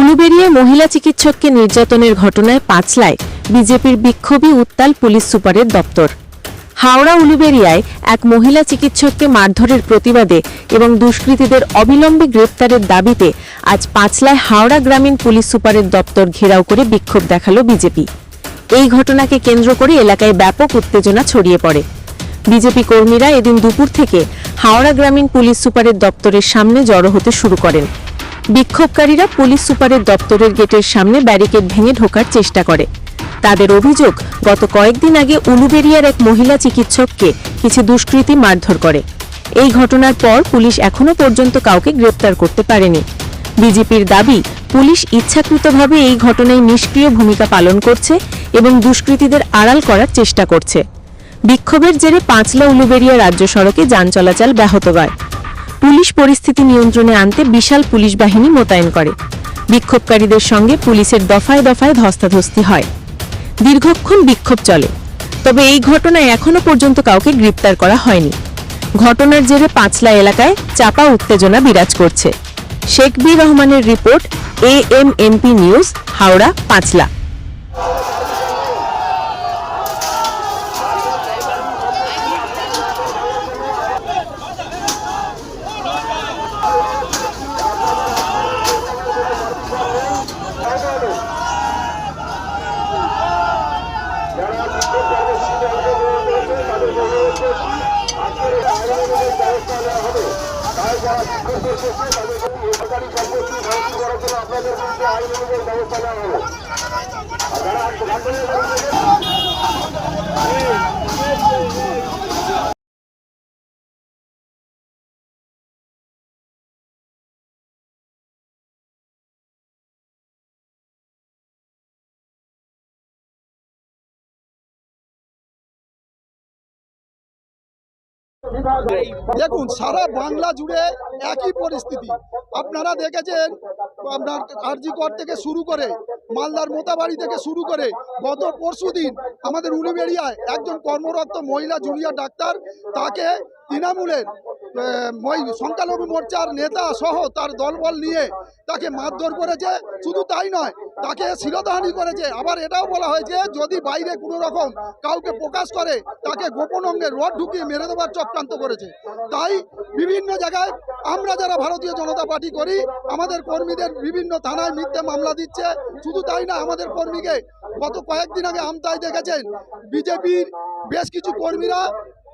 উলুবেড়িয়ায় মহিলা চিকিৎসককে নির্যাতনের ঘটনায় পাঁচলায় বিজেপির বিক্ষোভী উত্তাল পুলিশ সুপারের দপ্তর। হাওড়া উলুবেড়িয়ায় এক মহিলা চিকিৎসককে মারধরের প্রতিবাদে এবং দুষ্কৃতীদের অবিলম্বে গ্রেপ্তারের দাবিতে আজ পাঁচলায় হাওড়া গ্রামীণ পুলিশ সুপারের দপ্তর ঘেরাও করে বিক্ষোভ দেখাল বিজেপি। এই ঘটনাকে কেন্দ্র করে এলাকায় ব্যাপক উত্তেজনা ছড়িয়ে পড়ে। বিজেপি কর্মীরা এদিন দুপুর থেকে হাওড়া গ্রামীণ পুলিশ সুপারের দপ্তরের সামনে জড়ো হতে শুরু করেন। বিক্ষোভকারীরা পুলিশ সুপারের দপ্তরের গেটের সামনে ব্যারিকেড ভেঙে ঢোকার চেষ্টা করে। তাদের অভিযোগ, গত কয়েকদিন আগে উলুবেরিয়ার এক মহিলা চিকিৎসককে কিছু দুষ্কৃতী মারধর করে। এই ঘটনার পর পুলিশ এখনও পর্যন্ত কাউকে গ্রেপ্তার করতে পারেনি। বিজেপির দাবি, পুলিশ ইচ্ছাকৃতভাবে এই ঘটনায় নিষ্ক্রিয় ভূমিকা পালন করছে এবং দুষ্কৃতীদের আড়াল করার চেষ্টা করছে। বিক্ষোভের জেরে পাঁচলা উলুবেরিয়া রাজ্য সড়কে যান চলাচল ব্যাহত হয়। পুলিশ পরিস্থিতি নিয়ন্ত্রণে আনতে বিশাল পুলিশ বাহিনী মোতায়েন করে। বিক্ষোভকারীদের সঙ্গে পুলিশের দফায় দফায় ধস্তাধস্তি হয়। দীর্ঘক্ষণ বিক্ষোভ চলে, তবে এই ঘটনায় এখনও পর্যন্ত কাউকে গ্রেপ্তার করা হয়নি। ঘটনার জেরে পাঁচলা এলাকায় চাপা উত্তেজনা বিরাজ করছে। শেখ বীর রহমানের report, A M MP news, Howrah, Panchla. সরকারি সম্পত্তি ধ্বংস করার জন্য আপনাদের বিরুদ্ধে আইন অনুযায়ী ব্যবস্থা নেওয়া হবে দেখুন, সারা বাংলা জুড়ে একই পরিস্থিতি। আপনারা দেখেছেন আপনার কার্যকর থেকে শুরু করে, মালদার মোতাবাড়ি থেকে শুরু করে, গত পরশুদিন আমাদের উলুবেড়িয়ায় একজন কর্মরত মহিলা জুনিয়র ডাক্তার, তাকে তৃণমূলের সংখ্যালঘু মোর্চার নেতা সহ তার দলবল নিয়ে তাকে মারধর করেছে। শুধু তাই নয় তাকে শিরোধানি করেছে। আবার এটাও বলা হয়েছে, যদি বাইরে কোনো রকম কাউকে প্রকাশ করে, তাকে গোপন অঙ্গে রড ঢুকিয়ে মেরে দেওয়ার চক্রান্ত করেছে। তাই বিভিন্ন জায়গায় আমরা যারা ভারতীয় জনতা পার্টি করি, আমাদের কর্মীদের বিভিন্ন থানায় মিথ্যে মামলা দিচ্ছে। শুধু তাই না, আমাদের কর্মীকে গত কয়েকদিন আগে আমতায় দেখেছেন। বিজেপির বেশ কিছু কর্মীরা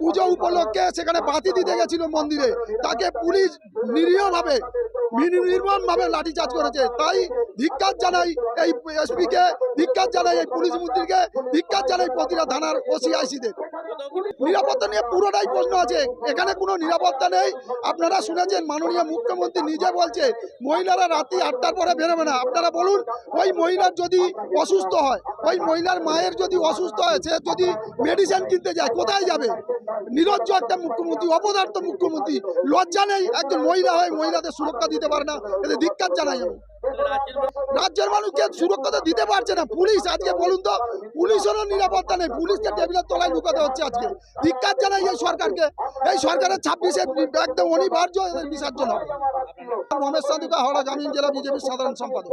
পুজো উপলক্ষে সেখানে বাতি দিতে গেছিল মন্দিরে। তাকে পুলিশ নিরীহভাবে নির্মম ভাবে লাঠিচার্জ করেছে। তাই ধিক্কার জানাই এই এসপিকে, ধিক্কার জানাই এই পুলিশ মন্ত্রীকে, ধিক্কার জানাই প্রতিটা থানার ওসিআইসিদের। নিরাপত্তা নিয়ে পুরোটাই প্রশ্ন আছে। এখানে কোনো নিরাপত্তা নেই। আপনারা শুনেছেন, মাননীয় মুখ্যমন্ত্রী নিজে বলছে, মহিলারা রাত্রি আটটার পরে বেরোবে না। আপনারা বলুন, ওই মহিলার যদি অসুস্থ হয়, ওই মহিলার মায়ের যদি অসুস্থ হয়, সে যদি মেডিসিন কিনতে যায়, কোথায় যাবে? নিরজ্জ একটা মুখ্যমন্ত্রী অপদার্থ মুখ্যমন্ত্রী, লজ্জা নেই একজন মহিলা হয় মহিলাদের সুরক্ষা দিতে পারে না, এদের ধিক্কার জানাই আমি। রাজ্যের মানুষকে সুরক্ষা তো দিতে পারছে না, পুলিশ আজকে বলুন তো, পুলিশেরও নিরাপত্তা নেই, পুলিশকে টেবিলের তলায় লুকাতে হচ্ছে আজকে। ধিক্কার জানাই এই সরকারকে, এই সরকারের ছাব্বিশে একদম অনিবার্য এদের বিসর্জন হবে। রমেশ সাধুকা, হাওড়া গ্রামীণ জেলা বিজেপির সাধারণ সম্পাদক।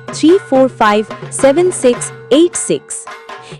345 7686.